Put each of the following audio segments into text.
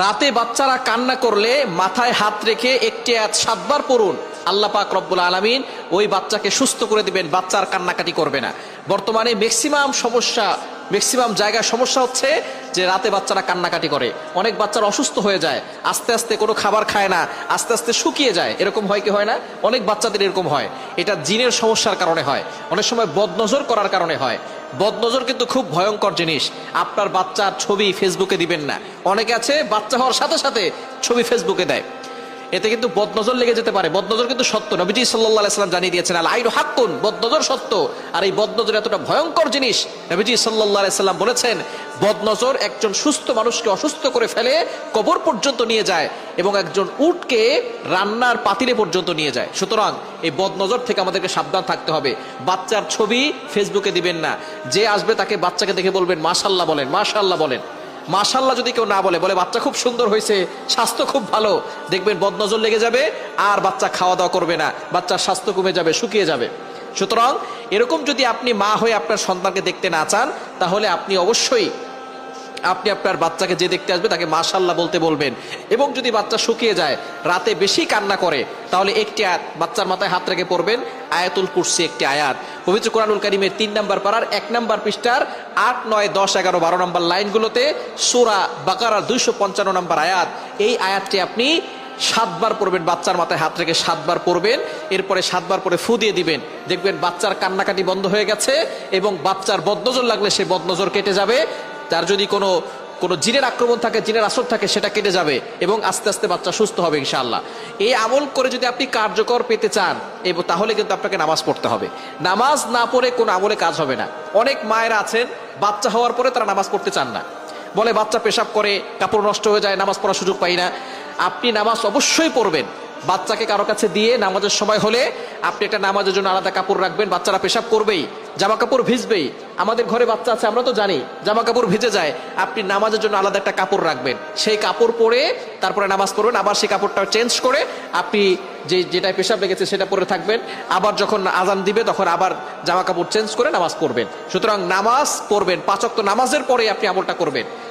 রাতে বাচ্চারা কান্না করলে মাথায় হাত রেখে একটি আয়াত সাতবার পড়ুন। আল্লাহ পাক রব্বুল আলমিন ওই বাচ্চাকে সুস্থ করে দিবেন, বাচ্চার কান্নাকাটি করবে না। বর্তমানে ম্যাক্সিমাম সমস্যা ম্যাক্সিমাম জায়গায় সমস্যা হচ্ছে যে রাতে বাচ্চারা কান্নাকাটি করে। অনেক বাচ্চারা অসুস্থ হয়ে যায়, আস্তে আস্তে কোনো খাবার খায় না, আস্তে আস্তে শুকিয়ে যায়। এরকম হয় কি হয় না? অনেক বাচ্চাদের এরকম হয়। এটা জিনের সমস্যার কারণে হয়। অনেক সময় বদনজর করার কারণে হয়। বদনজর কিন্তু খুব ভয়ঙ্কর জিনিস। আপনার বাচ্চার ছবি ফেসবুকে দিবেন না। অনেকে আছে, বাচ্চা হওয়ার সাথে সাথে ছবি ফেসবুকে দেয়। এতে কিন্তু বদনজর লেগে যেতে পারে। বদনজর কিন্তু সত্য। নবীজি সাল্লাহ সাল্লাম জানিয়ে দিয়েছেন, আল আইন হাক্কুন বদনজর সত্য। আর এই বদনজর এতটা ভয়ঙ্কর জিনিস, নবীজি সাল্লাহ সাল্লাম বলেছেন, বদনজর একজন সুস্থ মানুষকে অসুস্থ করে ফেলে কবর পর্যন্ত নিয়ে যায় এবং একজন উটকে রান্নার পাতিলে পর্যন্ত নিয়ে যায়। সুতরাং এই বদনজর থেকে আমাদেরকে সাবধান থাকতে হবে। বাচ্চার ছবি ফেসবুকে দিবেন না। যে আসবে তাকে বাচ্চাকে দেখে বলবেন মাশাল্লাহ বলেন মাশাল্লাহ বলেন। মাশাল্লাহ যদি কেউ না বলে বলে, বাচ্চা খুব সুন্দর হয়েছে, স্বাস্থ্য খুব ভালো। দেখবেন বদনজর লেগে যাবে, আর বাচ্চা খাওয়া দাওয়া করবে না। বাচ্চার স্বাস্থ্য কমে যাবে, শুকিয়ে যাবে। সুতরাং এরকম যদি আপনি মা হয়ে আপনার সন্তানকে দেখতে না চান, তাহলে আপনি অবশ্যই আপনি আপনার বাচ্চাকে যে দেখতে আসবে, তাকে মাশাল্লাহ বলতে বলবেন। এবং যদি বাচ্চা শুকিয়ে যায়, রাতে বেশি কান্না করে তাহলে একটি আয়াত, বাচ্চার মাথায় হাত রেখে পড়বেন, আয়াতুল কুরসি একটি আয়াত। পবিত্র কোরআনুল কারিমের তিন নম্বর পাড়ার এক নম্বর পৃষ্ঠার আট, নয়, দশ, এগারো, বারো নম্বর লাইনগুলোতে সোরা বাকারার দুইশো পঞ্চান্ন নম্বর আয়াত। এই আয়াতটি আপনি সাতবার পড়বেন, বাচ্চার মাথায় হাত রেখে সাতবার পড়বেন, এরপরে সাতবার পরে ফু দিয়ে দিবেন। দেখবেন বাচ্চার কান্নাকাটি বন্ধ হয়ে গেছে এবং বাচ্চার বদনজর লাগলে সে বদনজর কেটে যাবে। তার যদি কোনো কোনো জিনের আক্রমণ থাকে, জিনের আসর থাকে, সেটা কেটে যাবে এবং আস্তে আস্তে বাচ্চা সুস্থ হবে ইনশাআল্লাহ। এই আমল করে যদি আপনি কার্যকর পেতে চান এবং তাহলে কিন্তু আপনাকে নামাজ পড়তে হবে। নামাজ না পড়ে কোনো আমলে কাজ হবে না। অনেক মায়েরা আছেন, বাচ্চা হওয়ার পরে তারা নামাজ পড়তে চান না। বলে বাচ্চা পেশাব করে, কাপড় নষ্ট হয়ে যায়, নামাজ পড়ার সুযোগ পাই না। আপনি নামাজ অবশ্যই পড়বেন। বাচ্চাকে কারও কাছে দিয়ে নামাজের সময় হলে আপনি একটা নামাজের জন্য আলাদা কাপড় রাখবেন, বাচ্চারা পেশাব করবেই, জামা কাপড় ভিজবেই। আমাদের ঘরে বাচ্চা আছে, আমরা তো জানি, জামা কাপড় ভিজে যায়, আপনি নামাজের জন্য আলাদা একটা কাপড় রাখবেন। সেই কাপড় পরে তারপরে নামাজ পড়বেন, আবার সেই কাপড়টা চেঞ্জ করে আপনি যে যেটায় পেশাব লেগেছে সেটা পরে থাকবেন, আবার যখন আজান দিবে তখন আবার জামা কাপড় চেঞ্জ করে নামাজ পড়বেন। সুতরাং নামাজ পড়বেন পাঁচক্ত নামাজের পরে আপনি আমলটা করবেন।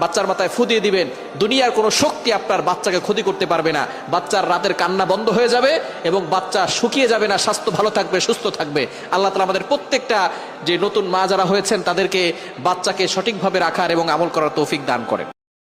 বাচ্চার মাথায় ফু দিয়ে দিবেন। দুনিয়ার কোনো শক্তি আপনার বাচ্চাকে ক্ষতি করতে পারবে না। বাচ্চার রাতের কান্না বন্ধ হয়ে যাবে এবং বাচ্চা শুকিয়ে যাবে না। স্বাস্থ্য ভালো থাকবে, সুস্থ থাকবে। আল্লাহ তালা আমাদের প্রত্যেকটা যে নতুন মা যারা হয়েছেন, তাদেরকে বাচ্চাকে সঠিকভাবে রাখার এবং আমল করার তৌফিক দান করেন।